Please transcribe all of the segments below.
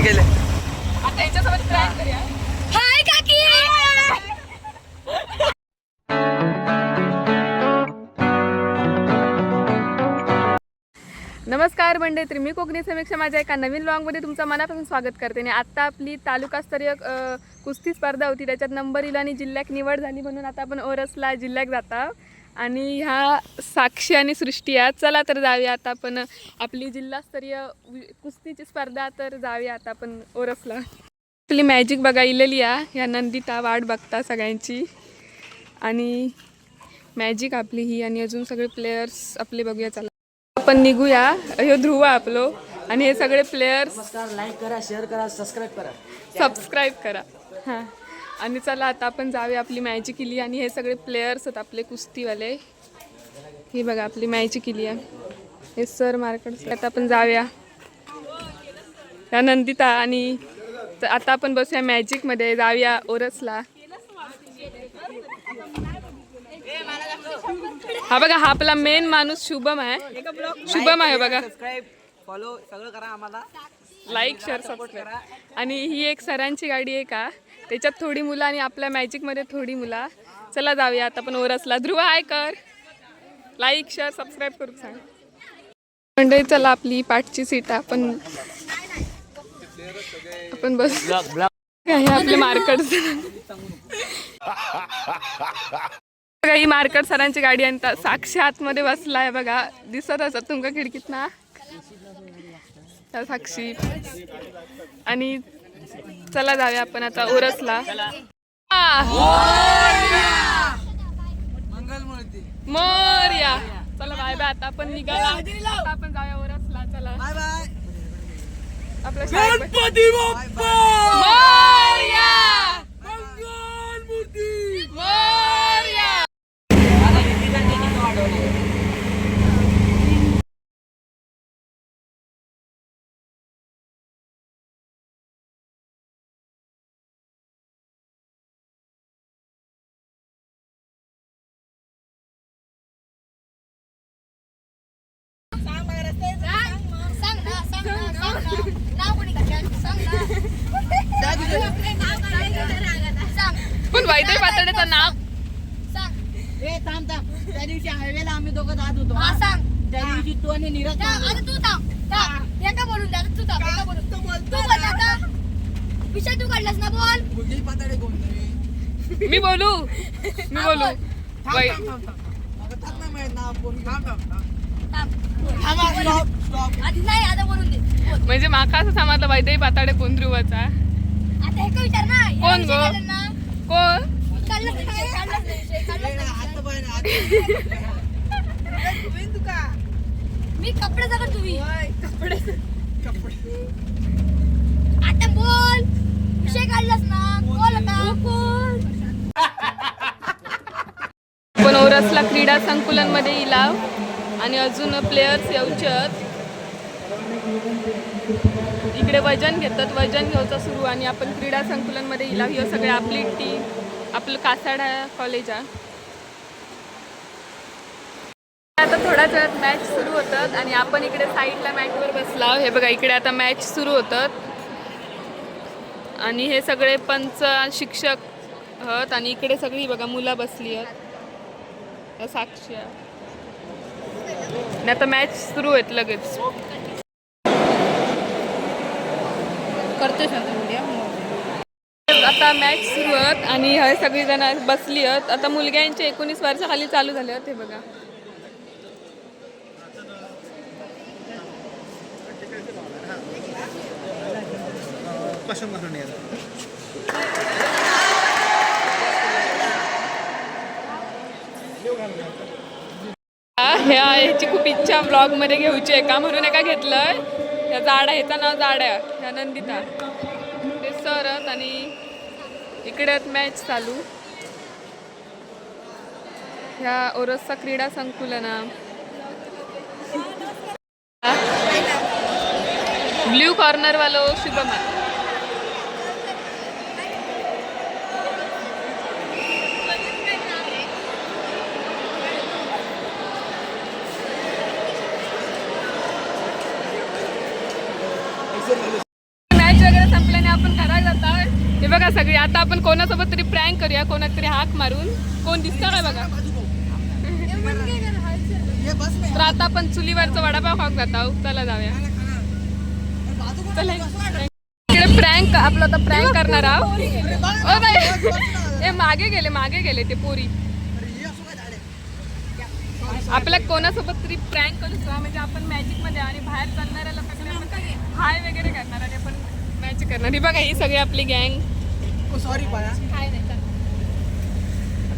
गेले आता याच्यासोबत करूया हाय काकी नमस्कार मंडळी तर मी कोकणी समीक्षा माझ्या एका नवीन लॉंगमध्ये तुमचं मनापासून स्वागत करते. आणि आत्ता आपली तालुकास्तरीय कुस्ती स्पर्धा होती. त्याच्यात नंबर इला आणि जिल्ह्यात निवड झाली म्हणून आता आपण ओरसला जिल्ह्यात जाता आणि ह्या साक्षी आणि सृष्टी आहेत चला तर जाऊया आता आपण आपली जिल्हास्तरीय कुस्तीची स्पर्धा तर जाऊया आता आपण ओरसला आपली मॅजिक बघा इलेली आहे ह्या नंदिता वाट बघता सगळ्यांची. आणि मॅजिक आपली ही आणि अजून सगळे प्लेयर्स आपले बघूया चला. आपण निघूया. ह्यो ध्रुव आपलो. आणि हे सगळे प्लेयर्स लाईक करा शेअर करा सबस्क्राईब करा. सबस्क्राईब करा. हां. आणि चला आता आपण जाऊया आपली मॅजिक केली आणि हे सगळे प्लेयर्स आहेत आपले कुस्तीवाले. हे बघा आपली मॅजिक केली आहे. हे सर मार्केट आता आपण जाऊया. या नंदिता आणि आता आपण बसूया मॅजिकमध्ये जाऊया ओरसला. हा बघा हा आपला मेन माणूस शुभम आहे. शुभम आहे बघा. फॉलो सगळं करा आम्हाला. लाईक शेअर सबस्क्राईब आणि ही एक सरांची गाडी आहे का? त्याच्यात थोडी मुलं आणि आपल्या मॅजिकमध्ये थोडी मुलं. चला जाऊया आता पण ओरसला. ध्रुव हाय कर. लाईक शेअर सबस्क्राईब करू सांग. मंडळी चला आपली पाठची सीट आपण आपण बस काही आपले मार्कट बघा ही मार्कट सरांची गाडी आणि साक्षी आतमध्ये बसलाय बघा. दिसत असत तुमका खिडकीत ना. साक्षी. आणि चला जाऊया आपण आता ओरसला! मोरया. चला बाय बाय आता आपण निघाला. आता आपण जाऊया ओरसला चला. बाय बाय आपल्या शाळेत- गणपती बाप्पा मोरया मंगल मूर्ती मोरया सांग ना सांग ना सांग ना नाव कोणी घातलं? सांग ना. सांग पण वैद्य पातळीचं नाव सांग. ए थांब थांब. त्या दिवशी हायवेला आम्ही दोघं जात होतो हा सांग. त्या दिवशी तू आणि नीरज तू थांब. थांब. एका बोलून द्या तू थांब एका बोलून. तू बोल आता. विषय तू काढलास ना बोल. मुलगी पाताडे कोण नवी मी बोलू? मी वै बोल. म्हणजे माका असं समजलं वैद्य पाताडे कोण ध्रुवाचा आता का विचार ना कोण गो? ना? नाही नाही नाही मी कपडे तुम्ही. आता बोल विषय काढलास ना बोल आता. बोल पण ओरसला क्रीडा संकुलनमध्ये इलाव आणि अजून प्लेयर्स येऊचे आहेत इकडे वजन घेतात वजन घ्यायचं सुरू आणि आपण क्रीडा संकुलनमध्ये इलाव हे सगळे आपली टीम आपलं कासाडा कॉलेज आहे. आता थोड्याच वेळात मॅच सुरू होतात आणि आपण इकडे साईडला मॅचवर बसला. हे बघा इकडे आता मॅच सुरू होतात. आणि हे सगळे पंच शिक्षक आहेत आणि इकडे सगळी बघा मुलं बसली आहेत. साक्षी आहे. आता मॅच सुरू आहेत लगेच. करतोय आता मॅच सुरू आहेत आणि हे सगळी जण बसली आहेत. आता मुलग्यांचे एकोणीस वर्षाखाली चालू झाले आहेत हे बघा. ह्या ह्याची खूप इच्छा ब्लॉगमध्ये घेऊची आहे का? म्हणून एका घेतलंय. ह्या जाड्या ह्याचं नाव जाड्या. ह्या नंदिता. ते सर आहेत आणि इकडे आहेत मॅच चालू. ह्या ओरसचा क्रीडा संकुलना. ब्ल्यू कॉर्नरवालो वालो शुभम आहे मॅच वगैरे संपल्याने आपण घरात जातो हे बघा सगळी आता आपण कोणासोबत तरी कोणात तरी हाक मारून कोण दिसतं काय बघा? तर आता आपण चुलीवरचं वडापाव खाऊ जात चला जाऊया. चला इकडे प्रँक आपलं आता प्रँक करणार आहोत. ओ नाही हे मागे गेले मागे गेले ते पोरी. काय आपल्या कोणासोबत तरी प्रँक करू शकतो. म्हणजे आपण मॅजिकमध्ये आणि बाहेर चालणाऱ्या लोकांना आपण हाय वगैरे करणार आणि आपण मॅजिक करणार. ही बघा ही सगळी आपली गँग सॉरी पाया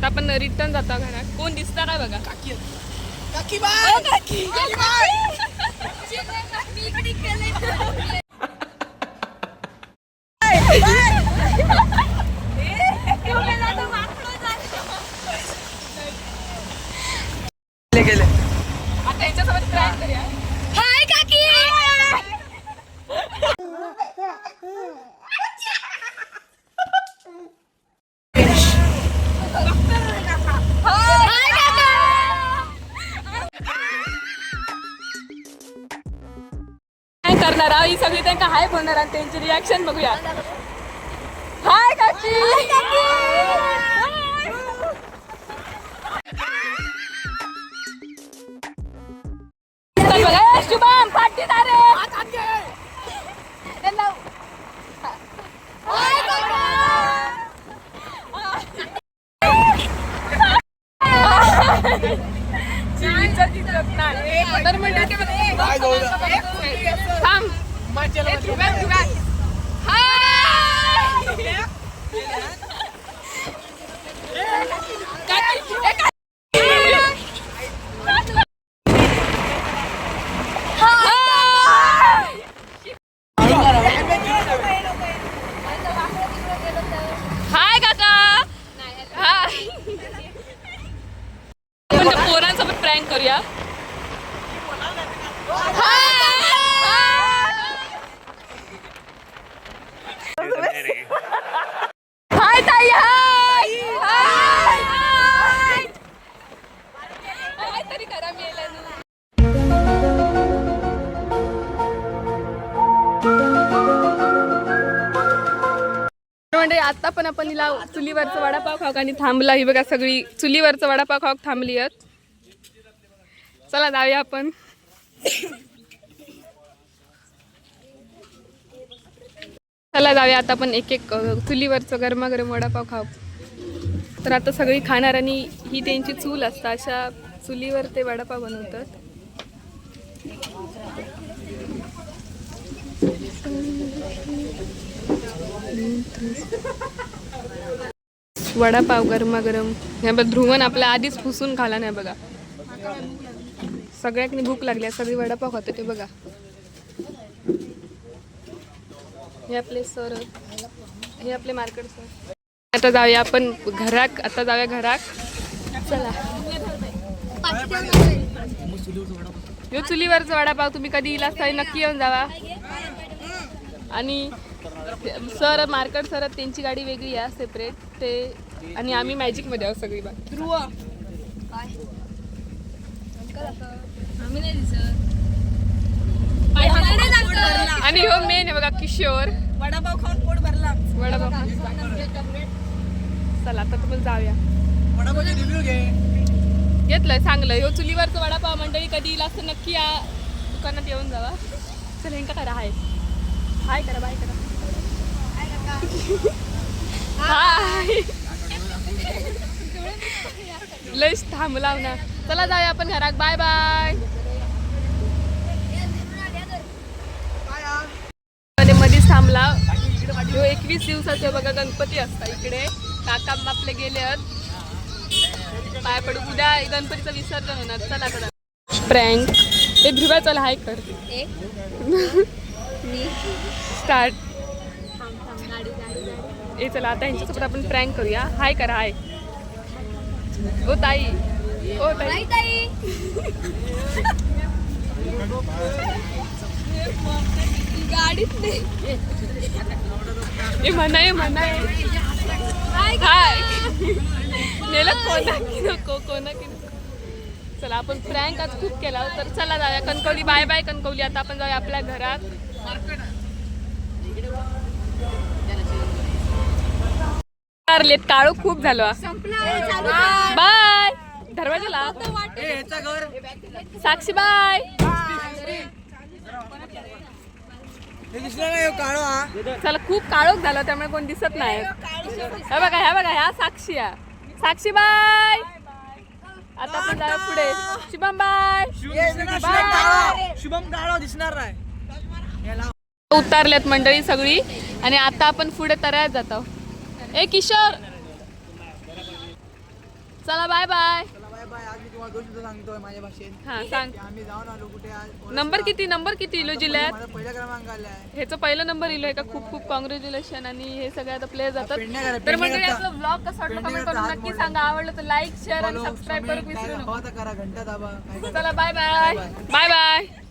आता आपण रिटर्न जातो घरात. कोण दिसता काय बघा? काकी काकी बाय! काकी. गेले गेले आता यांच्यासोबत प्रँक करूया. हाय काकी! काय ही सगळी त्यांना हाय बोलणार आणि त्यांचे रिॲक्शन बघूया. हाय काकी! बघा, शुभम पाटीदार हाय काका चिलीचा चित्रप नाही. तर जाऊ थांब. ए, ध्रुव्या, ध्रुव्या. हाय. काकी, ए, काकी. हाय. हाय काका हाय आपण त्या पोरांसोबत प्रँक करूया हाय ताई हाय हाय तरी करा म्हणजे आता पण आपण हिला चुलीवरचं वडापाव खाऊ आणि थांबला. ही बघा सगळी चुलीवरचं वडापाव खाऊ थांबली आहेत. चला जाऊया आपण. चला जाऊया आता आपण एक एक चुलीवरचं गरमागरम वडापाव खाऊ. तर आता सगळी खाणार आणि ही त्यांची चूल असतं. अशा चुलीवर ते वडापाव बनवतात. वडापाव गरमागरम. ह्या बघ ध्रुवन आपला आधीच फुसून खाला नाही बघा. सगळ्यांनी भूक लागली आहे, सगळी वडापाव खातो ते बघा. हे आपले सर हे आपले मार्केट सर आता जाऊया आपण घराक आता जाऊया घराक. चला. यो चुलीवरचा वडापाव तुम्ही कधी इलास असता नक्की येऊन जावा. आणि सर मार्केट सर त्यांची गाडी वेगळी आहे सेपरेट ते आणि आम्ही मॅजिकमध्ये आहोत सगळी बाग ध्रुव. आम्ही नाही दिसत. आणि हो मेन आहे बघा किशोर. वडापाव खाऊन पोट भरला. वडापाव चला आता तुम्हाला जाऊया. वडापावचे रिव्ह्यू घे. घेतलंय चांगलं ह्यो चुलीवरचं वडापाव मंडळी कधी येईल असं नक्की या दुकानात येऊन जावा. चल हेंका करा हाय. हाय करा बाय करा. हाय लयच थांबलाव ना चला जाऊया आपण घरात. Bye bye. एकवीस दिवसाचे बघा गणपती असता इकडे. काका आपले गेले आहेत. पाय पडू. उद्या गणपतीचं विसर्जन होणार. चला करा प्रँक. हे ध्रुवा चला हाय कर. स्टार्ट. ए चला आता यांच्यासोबत आपण प्रँक करूया. हाय करा हाय. ओ ताई. ओ ताई. ताई. गाडीत नाही. म्हणाय म्हणाय हाय नेलं कोणा की नको कोणा की नको. चला आपण प्रँक आज खूप केला तर चला जाऊया. Kankavli bye bye Kankavli. आता आपण जाऊया आपल्या घरात. काळो खूप झालो. बाय दरवाजाला. साक्षी बाय हे दिसलं नाही हो काळो हा चला खूप काळोख झाला त्यामुळे कोण दिसत नाही. हे बघा ह्या बघा ह्या साक्षी आहे. साक्षी बाय. आता आपण जाऊ पुढे. शुभम बाय. शुभम काळो दिसणार नाही. उतारल्यात मंडळी सगळी. आणि आता आपण पुढे तऱ्यात जातो. ए किशोर. चला बाय बाय चला बाय बाय आज मी तुम्हाला दोन शब्द सांगतोय माझ्या भाषेत. हा सांग. की आम्ही जाऊन आलो कुठे आज? नंबर किती? नंबर किती इलो जिल्ह्यात? माझा पहिला क्रमांक आलाय. ह्याचं पहिलं नंबर इलोय का? खूप खूप कॉंग्रॅच्युलेशन आणि हे सगळे आता प्लेयर जातात. करा, तर मंडळी करा. आपलं ब्लॉग कसा वाटलं कमेंट करा, करून हात नक्की मोडला. सांगा. आवडलं तर लाईक शेअर आणि सबस्क्राईब काय विसरू नका. हवा तर करा घंटा दाबा. काय चला बाय बाय बाय बाय